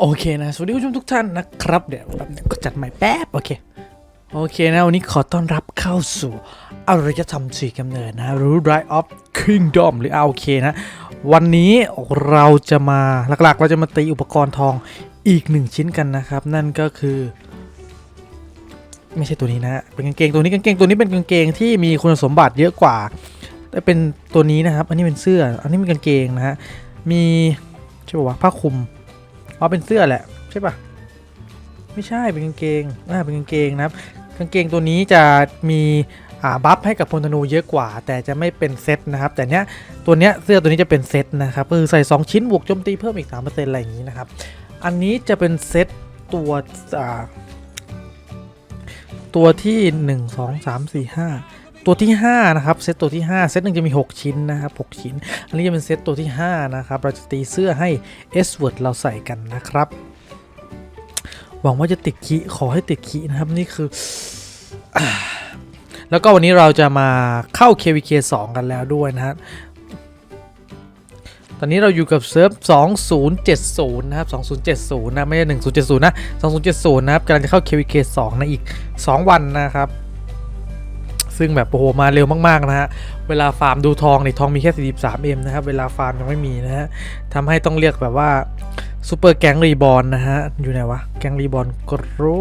โอเคนะสวัสดีผู้ชมทุกท่านนะครับเดี๋ยวแป๊บนึงก็จัดใหม่แป๊บโอเคโอเคนะวันนี้ขอต้อนรับเข้าสู่อารยธรรมสี่กำเนิดนะรือ Rise of Kingdom หรือ RK นะ วันนี้เราจะมาหลักๆ เราจะมาตีอุปกรณ์ทองอีกหนึ่งชิ้นกันนะครับ นั่นก็คือ ไม่ใช่ตัวนี้นะ เป็นกางเกงตัวนี้กางเกงตัวนี้เป็นกางเกงที่มีคุณสมบัติเยอะกว่าแต่เป็นตัวนี้นะครับ อันนี้เป็นเสื้อ อันนี้เป็นกางเกงนะฮะมีใช่ป่าวะผ้าคลุม อ๋อเป็นเสื้อแหละใช่ปะไม่ใช่เป็นกางเกงอ่าเป็นกางเกงนะครับกางเกงตัวนี้จะมีอ่าบัฟให้กับพลธนูเยอะกว่า แต่จะไม่เป็นเซตนะครับ แต่เนี้ยตัวเนี้ยเสื้อตัวนี้จะเป็นเซตนะครับก็คือใส่ 2 ชิ้นบวกโจมตีเพิ่มอีก 3%อะไรอย่างนี้นะครับ อันนี้จะเป็นเซตตัวอ่าตัวที่ 1 2 3 4 5 ตัวที่ 5 นะครับ เซตตัวที่ 5 เซตหนึ่งจะมี 6 ชิ้นนะครับ 6 ชิ้น อันนี้จะเป็นเซตตัวที่ 5 นะครับ เราจะตีเสื้อให้ S word เราใส่กันนะครับ หวังว่าจะติดคีขอให้ติดคีนะครับ นี่คืออแล้วก็วันนี้เราจะมาเข้า KVK 2 กันแล้วด้วยนะฮะตอนนี้เราอยู่กับเซิร์ฟ 2070 นะครับ 2070 นะ ไม่ใช่ 1070 นะ 2070 นะครับกำลังจะเข้า KVK 2 นะ อีก 2 วันนะครับ ซึ่งแบบโอ้โหมาเร็วมากๆนะฮะ เวลาฟาร์มดูทองนี่ทองมีแค่ 43M นะครับ เวลาฟาร์มยังไม่มีนะฮะทำให้ต้องเรียกแบบว่าซูเปอร์แก๊งรีบอลนะฮะ อยู่ไหนวะ แก๊งรีบอลกรู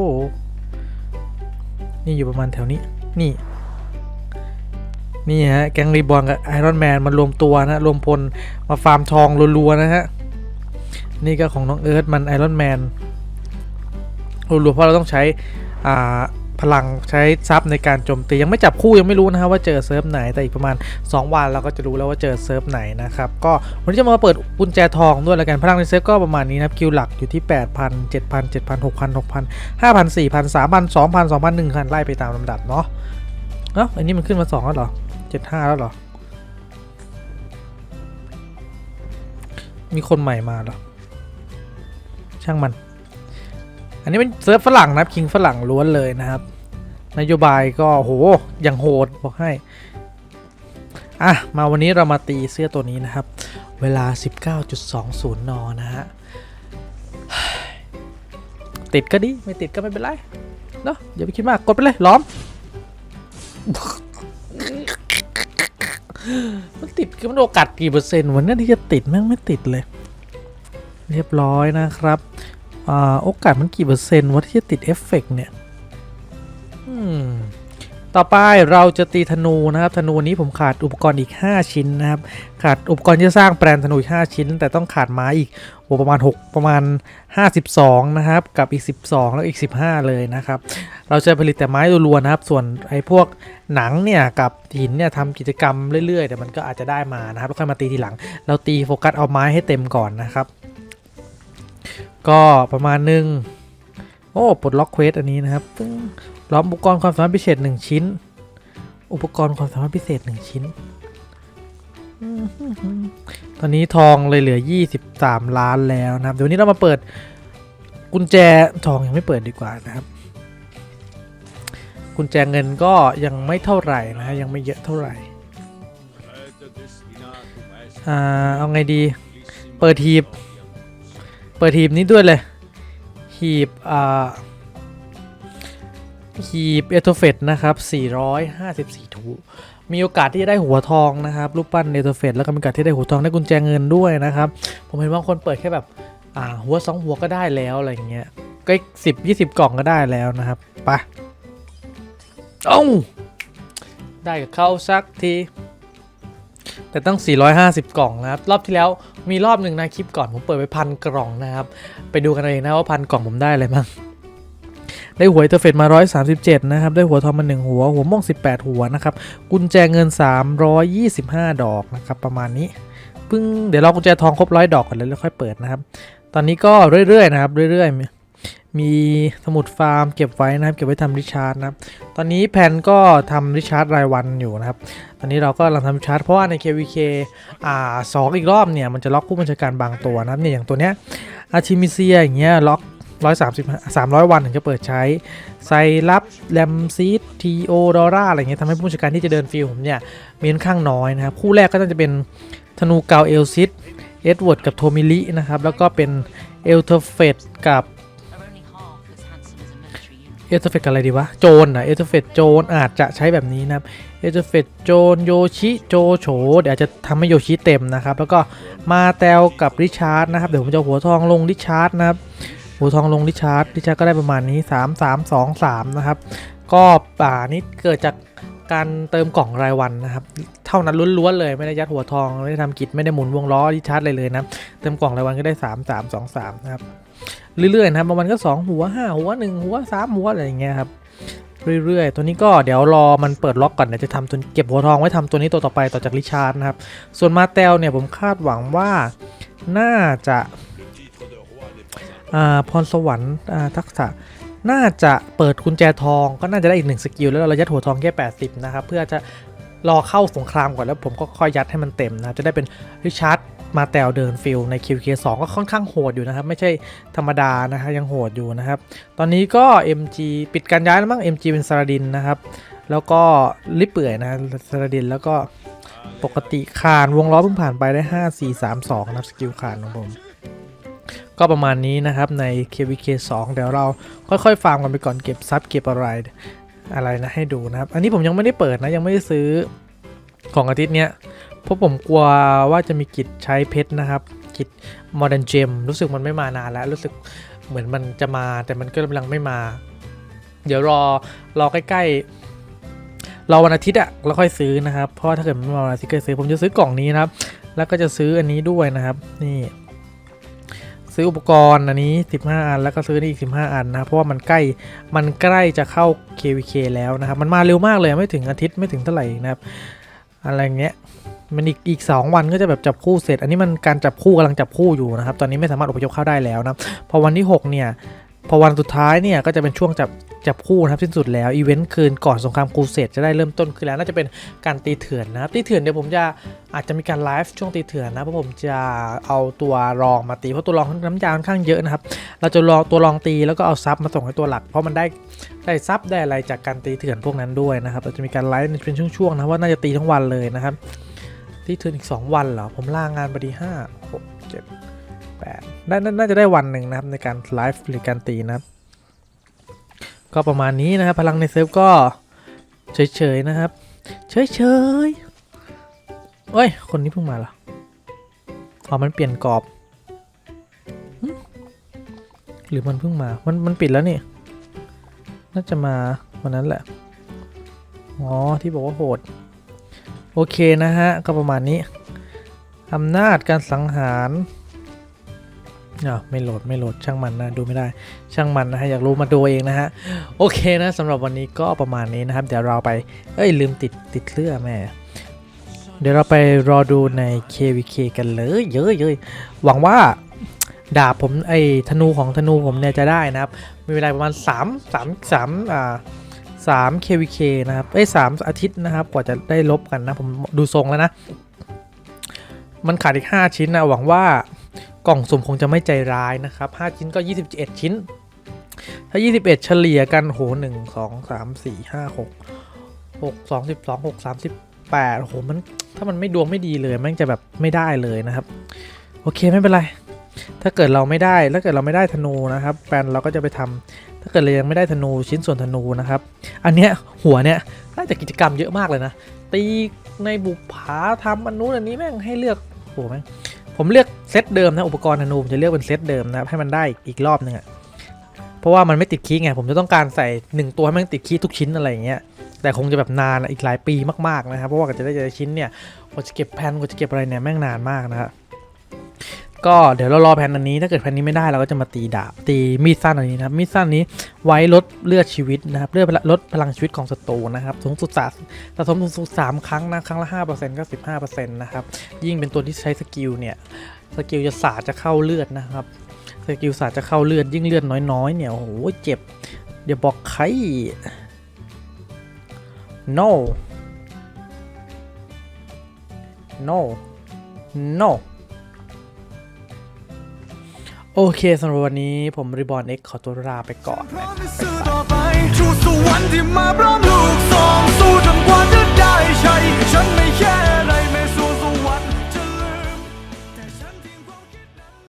นี่อยู่ประมาณแถวนี้ นี่ นี่ฮะ แก๊งรีบอลกับไอรอนแมนมารวมตัวนะรวมพลมาฟาร์มทองรัวๆนะฮะ นี่ก็ของน้องเอิร์ธมันไอรอนแมนรัวๆเพราะเราต้องใช้อ่า พลังใช้ซับในการโจมตียังไม่จับคู่ยังไม่รู้นะครับว่าเจอเซิร์ฟไหนแต่อีกประมาณ 2 วันเราก็จะรู้แล้วว่าเจอเซิร์ฟไหนนะครับก็วันนี้จะมาเปิดกุญแจทองด้วยแล้วกันพลังในเซิร์ฟก็ประมาณนี้นะครับคิวหลักอยู่ที่ 8,000 7,000 7,000 6,000 6,000 5,000 4,000 3,000 2,000 2,000 1,000ไล่ไปตามลำดับเนาะเอ้าอันนี้มันขึ้นมา2แล้วเหรอ75แล้วเหรอมีคนใหม่มาเหรอช่างมัน อันนี้เป็นเซิร์ฟฝรั่งนะครับคิงฝรั่งล้วนเลยนะครับ นโยบายก็โหอย่างโหดบอกให้อะมาวันนี้เรามาตีเสื้อตัวนี้นะครับ เวลา 19.20 น นะฮะ ติดก็ดี ไม่ติดก็ไม่เป็นไร เนาะอย่าไปคิดมาก กดไปเลยล้อม มันติดคือมันโอกาสกี่เปอร์เซ็นต์วันนี้ที่จะติดแม่งไม่ติดเลย เรียบร้อยนะครับ โอกาสมันกี่เปอร์เซ็นต์ว่าที่จะติดเอฟเฟกต์เนี่ยต่อไปเราจะตีธนูนะครับ ธนูนี้ผมขาดอุปกรณ์อีก 5 ชิ้นนะครับ ขาดอุปกรณ์ที่จะสร้างแปลนธนูอีก 5 ชิ้น แต่ต้องขาดไม้อีกโอ้ประมาณ 6 ประมาณ 52 นะครับ กับอีก 12 แล้วอีก 15 เลยนะครับ เราจะผลิตแต่ไม้รัวๆนะครับ ส่วนไอ้พวกหนังเนี่ยกับหินเนี่ยทำกิจกรรมเรื่อยๆเดี๋ยวมันก็อาจจะได้มานะครับแล้วค่อยมาตีทีหลัง เราตีโฟกัสเอาไม้ให้เต็มก่อนนะครับ ก็ประมาณนึง โอ้ปลดล็อกเควสอันนี้นะครับปึ้งล้อมอุปกรณ์ความสามารถพิเศษ 1 ชิ้น อุปกรณ์ความสามารถพิเศษ 1 ชิ้น ตอนนี้ทองเลยเหลือ 23 ล้านแล้วนะครับ เดี๋ยวนนี้เรามาเปิดกุญแจทองยังไม่เปิดดีกว่านะครับ กุญแจเงินก็ยังไม่เท่าไหร่นะฮะยังไม่เยอะเท่าไหร่อ่าเอาไงดี เปิดทีบ เปิดทีบนี้ด้วยเลย หีบอ่าหีบเอโทเฟตนะครับ 454ทูมีโอกาสที่จะได้หัวทองนะครับรูปปั้นเอโทเฟตแล้วก็มีโอกาสที่ได้หัวทองได้กุญแจเงินด้วยนะครับ ผมเห็นบางคนเปิดแค่แบบอ่าหัวสองหัวก็ได้แล้วอะไรอย่างเงี้ยก็สิบยี่สิบกล่องก็ได้แล้วนะครับไปะเอ้าได้กับเข้าสักที แต่ต้อง450 กล่องนะครับ รอบที่แล้วมีรอบหนึ่งนะคลิปก่อนผมเปิดไปพันกล่องนะครับ ไปดูกันเองนะว่าพันกล่องผมได้อะไรบ้างได้หัวอินเตอร์เฟซมา 137 นะครับ ได้หัวทองมา 1 หัว หัวม่วง 18 หัวนะครับ กุญแจเงิน 325 ดอกนะครับ ประมาณนี้ปึ้งเดี๋ยวเรากุญแจทองครบร้อยดอกก่อนแล้วค่อยเปิดนะครับ ตอนนี้ก็เรื่อยๆนะครับ เรื่อยๆ มีสมุดฟาร์มเก็บไว้นะครับ เก็บไว้ทำริชาร์ดนะครับ ตอนนี้แพนก็ทำริชาร์ดรายวันอยู่นะครับ ตอนนี้เราก็กำลังทำริชาร์ดเพราะว่าใน KVK อ่าสองอีกรอบเนี่ย มันจะล็อกผู้บัญชาการบางตัวนะครับเนี่ยอย่างตัวเนี้ยอาร์ทิมิเซียอย่างเงี้ยล็อก130 300วันถึงจะเปิดใช้ไซรับแรมซีดทีโอดอร่าอะไรเงี้ยทำให้ผู้บัญชาการที่จะเดินฟิลผมเนี่ยมีค่อนข้างน้อยนะครับ คู่แรกก็จะเป็นธนูเกาเอลซิดเอ็ดเวิร์ดกับโทมิลินะครับ แล้วก็เป็นเอลเทอร์เฟตกับ เอเทอร์เฟตกับอะไรดีวะ โจนอะเอเทอร์เฟตโจนอาจจะใช้แบบนี้นะครับเอเทอร์เฟตโจนโยชิโจโฉเดี๋ยวจะทำให้โยชิเต็มนะครับ แล้วก็มาแตวกับริชาร์ดนะครับ เดี๋ยวผมจะหัวทองลงริชาร์ดนะครับ หัวทองลงริชาร์ดริชาร์ดก็ได้ประมาณนี้ 3 3 2 3 นะครับ ก็ป่านี้เกิดจากการเติมกล่องรายวันนะครับ เท่านั้นล้วนๆเลยไม่ได้ยัดหัวทองไม่ได้ทำกิจไม่ได้หมุนวงล้อริชาร์ดเลยเลยนะ เติมกล่องรายวันก็ได้ 3 3 2 3 นะครับ เรื่อยๆนะครับบางวันก็2หัว5หัว1หัว3หัวอะไรอย่างเงี้ยครับเรื่อยๆ ตัวนี้ก็เดี๋ยวรอมันเปิดล็อกก่อนเดี๋ยวจะทำตัวเก็บหัวทองไว้ทำตัวนี้ตัวต่อไปต่อจากริชาร์ดนะครับ ส่วนมาเตลเนี่ยผมคาดหวังว่าน่าจะอ่าพรสวรรค์อ่าทักษะน่าจะเปิดกุญแจทองก็น่าจะได้อีกหนึ่งสกิลแล้วเรายัดหัวทองแค่ 80 นะครับ เพื่อจะรอเข้าสงครามก่อนแล้วผมก็ค่อยยัดให้มันเต็มนะครับ จะได้เป็นริชาร์ด มาแตวเดินฟิลใน QK2 ก็ค่อนข้างโหดอยู่นะครับ ไม่ใช่ธรรมดานะครับยังโหดอยู่นะครับ ตอนนี้ก็ MG ปิดการย้ายแล้วมั้ง MG เป็นซารดินนะครับ แล้วก็ลิปเปื่อยนะซาราดินแล้วก็ปกติคานวงล้อเพิ่งผ่านไปได้ 5 4 3 2 นะครับสกิลคานของผม ก็ประมาณนี้นะครับใน KVK 2 เดี๋ยวเราค่อยๆฟาร์มกันไปก่อนเก็บซับเก็บอะไรอะไรนะให้ดูนะครับ อันนี้ผมยังไม่ได้เปิดนะยังไม่ได้ซื้อของอาทิตย์เนี้ย เพราะผมกลัวว่าจะมีกิจใช้เพชรนะครับ กิจ Modern Gem รู้สึกมันไม่มานานแล้ว รู้สึกเหมือนมันจะมา แต่มันก็กำลังไม่มา เดี๋ยวรอรอใกล้ๆรอวันอาทิตย์อะแล้วค่อยซื้อนะครับ เพราะถ้าเกิดไม่มาวันอาทิตย์ก็ซื้อผมจะซื้อกล่องนี้นะครับ แล้วก็จะซื้ออันนี้ด้วยนะครับ นี่ ซื้ออุปกรณ์อันนี้ 15 อัน แล้วก็ซื้อนี่อีก 15 อันนะเพราะว่ามันใกล้มันใกล้จะเข้า KVK แล้วนะครับ มันมาเร็วมากเลยไม่ถึงอาทิตย์ไม่ถึงเท่าไหร่นะครับ อะไรเงี้ย มันอีกอีก2วันก็จะแบบจับคู่เสร็จ อันนี้มันการจับคู่กำลังจับคู่อยู่นะครับ ตอนนี้ไม่สามารถอพยพเข้าได้แล้วนะพอวันที่ 6 เนี่ยพอวันสุดท้ายเนี่ยก็จะเป็นช่วงจับจับคู่นะครับสิ้นสุดแล้วอีเวนต์คืนก่อนสงครามครูเสร็จจะได้เริ่มต้นขึ้นแล้วน่าจะเป็นการตีเถื่อนนะครับตีเถื่อนเดี๋ยวผมจะอาจจะมีการไลฟ์ช่วงตีเถื่อนนะเพราะผมจะเอาตัวรองมาตีเพราะตัวรองน้ำยาค่อนข้างเยอะนะครับเราจะลองตัวรองตีแล้วก็เอาซับมาส่งให้ตัวหลัก เพราะมันได้ได้ซับได้อะไรจากการตีเถื่อนพวกนั้นด้วยนะครับเราจะมีการไลฟ์เป็นช่วงๆนะว่าน่าจะตีทั้งวันเลยนะครับ ตีเถื่อนอีก 2 วันเหรอ ผมลางงานพอดีห้าหกเจ็ดแปดน่าน่าน่าจะได้วันหนึ่งนะครับ ในการไลฟ์หรือการตีนะครับ ก็ประมาณนี้นะครับ พลังในเซิร์ฟก็เฉยๆนะครับ เฉยๆเอ้ย คนนี้เพิ่งมาเหรออ๋อมันเปลี่ยนกรอบ หรือมันเพิ่งมา มันมันปิดแล้วนี่ น่าจะมาวันนั้นแหละ อ๋อ ที่บอกว่าโหด โอเคนะฮะ ก็ประมาณนี้อำนาจการสังหารอ่าไม่โหลดไม่โหลดช่างมันนะดูไม่ได้ช่างมันนะฮะอยากรู้มาดูเองนะฮะโอเคนะสำหรับวันนี้ก็ประมาณนี้นะครับ เดี๋ยวเราไปเอ้ยลืมติดติดเสื้อแม่เดี๋ยวเราไปรอดูใน KVK กันเลยเยอะเยอะหวังว่าดาบผมไอ้ธนูของธนูผมเนี่ยจะได้นะครับ มีเวลาประมาณ 3 3 3อ่า 3 KVK นะครับ เอ้ย3อาทิตย์นะครับ กว่าจะได้ลบกันนะ ผมดูทรงแล้วนะ มันขาดอีก 5 ชิ้นนะ หวังว่ากล่องสุ่มคงจะไม่ใจร้ายนะครับ 5 ชิ้นก็ 21 ชิ้น ถ้า 21 เฉลี่ยกันโห1 2 3 4 5 6 6 2 12 6 38โอ้โหมันถ้ามันไม่ดวงไม่ดีเลยมันจะแบบไม่ได้เลยนะครับ โอเคไม่เป็นไร ถ้าเกิดเราไม่ได้ ถ้าเกิดเราไม่ได้ธนูนะครับ แฟนเราก็จะไปทำ ถ้าเกิดเรายังไม่ได้ธนูชิ้นส่วนธนูนะครับ อันเนี้ยหัวเนี้ยน่าจะกิจกรรมเยอะมากเลยนะ ตีในบุปผาทำอันนู้นอันนี้แม่งให้เลือกโอ้โหแม่งผมเลือกเซตเดิมนะอุปกรณ์ธนูผมจะเลือกเป็นเซตเดิมนะครับให้มันได้อีกรอบหนึงอะเพราะว่ามันไม่ติดคีย์ไงผมจะต้องการใส่หนึ่งตัวให้มันติดคีย์ทุกชิ้นอะไรอย่างเงี้ยแต่คงจะแบบนานอีกหลายปีมากๆนะครับเพราะว่ากว่าจะได้แต่ละชิ้นเนี่ยกว่าจะเก็บแผ่นกว่าจะเก็บอะไรเนี่ยแม่งนานมากนะครับ ก็เดี๋ยวเรารอแผนอันนี้ ถ้าเกิดแผนนี้ไม่ได้เราก็จะมาตีดาบตีมีดสั้นอันนี้นะครับมีดสั้นนี้ไว้ลดเลือดชีวิตนะครับเลือดลดพลังชีวิตของศัตรูนะครับสูงสุดสะสะสมสูงสุดสามครั้งนะครั้งละห้าเปอร์เซ็นต์ก็สิบห้าเปอร์เซ็นต์นะครับยิ่งเป็นตัวที่ใช้สกิลเนี่ยสกิลจะสาดจะเข้าเลือดนะครับสกิลสาดจะเข้าเลือดยิ่งเลือดน้อยๆเนี่ยโอ้โหเจ็บเดี๋ยวบอกใคร no no no โอเคสำหรับวันนี้ผมรีบอนเอ็กขอตัวลาไปก่อนนะ